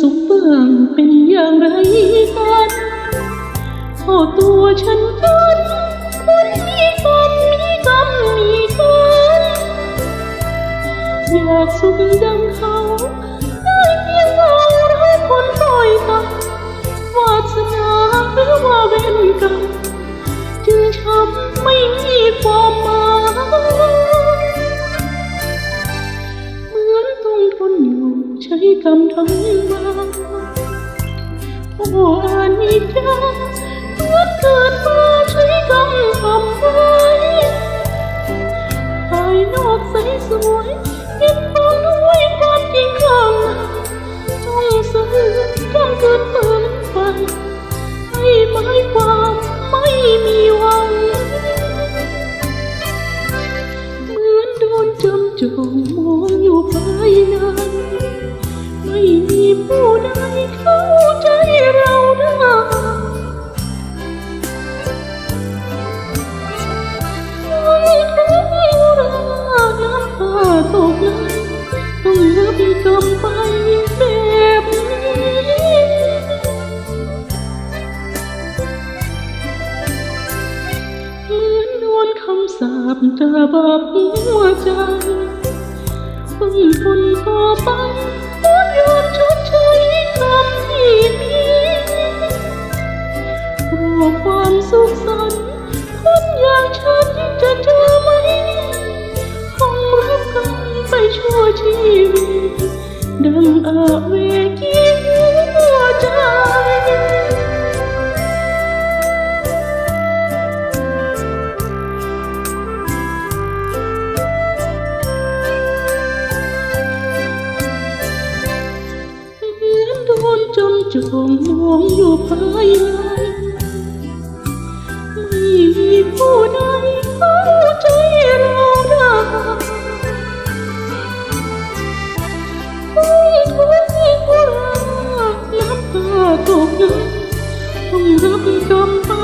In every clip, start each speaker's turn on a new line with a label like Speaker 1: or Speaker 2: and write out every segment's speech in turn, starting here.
Speaker 1: สุขบ้างเป็นอย่างไรกันขอตัวฉันจนคนมีกรรมมีกรรมมีกันอยากสุขดังเขา อานิจจาเกิดมาใช้กรรมทำไว้ภายนอกใสสวยเก็บควาด้วยความจริงข้างในต้องซื้อต้องเกินเปินไปให้หมายความไม่มีหวังเหมือนโดนจำจองมองอยู่ภายในไม่มีผู้ใด รับกรรมไปแบบนี้เหมือนโดนคำสาปตราบาปหัวใจต้องทนต่อไปเพราะยอมชดใช้กรรมที่มีรอความสุขสันต์คนอย่างฉันจะเจอไหม คงรับกรรมไปชั่วชีวิต ดังอาเวกีหัวใจเหมือนโดนจมจองมองอยู่ภายใน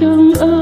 Speaker 1: đông ơi